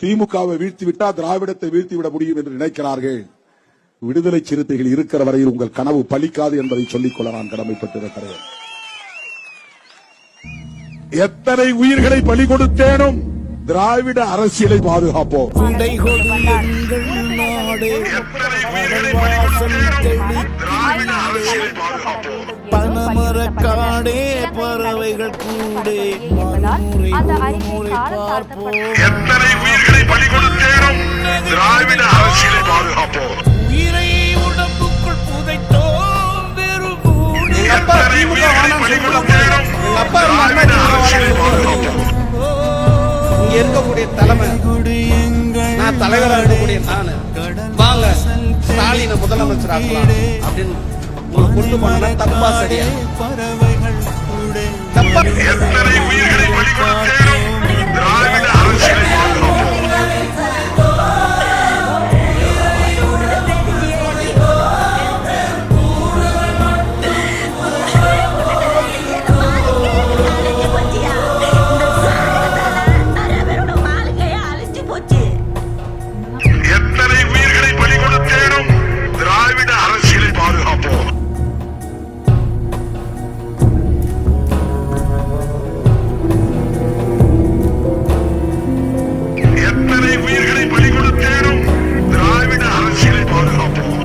திமுகவை வீழ்த்திவிட்டா திராவிடத்தை வீழ்த்திவிட முடியும் என்று நினைக்கிறார்கள். விடுதலை சிறுத்தைகள் இருக்கிற வரையில் உங்கள் கனவு பலிக்காது என்பதை சொல்லிக்கொள்ள நான் கடமைப்பட்டிருக்கிறேன். எத்தனை உயிர்களை பலி கொடுத்தேனும் திராவிட அரசியலை பாதுகாப்போம். குடை கொடு எங்கள் நாடே வாசல் தெளி பனமர காடே பறவைகள் கூடே எத்தனை இங்க இருக்கக்கூடிய தலைமை நான் தலைவராக இருக்கக்கூடிய நானு. வாங்க ஸ்டாலினை முதலமைச்சர் ஆக்கலாம் அப்படின்னு உங்களை கொண்டு போனா தப்பா சரியா. பறவைகள் கூட தப்பா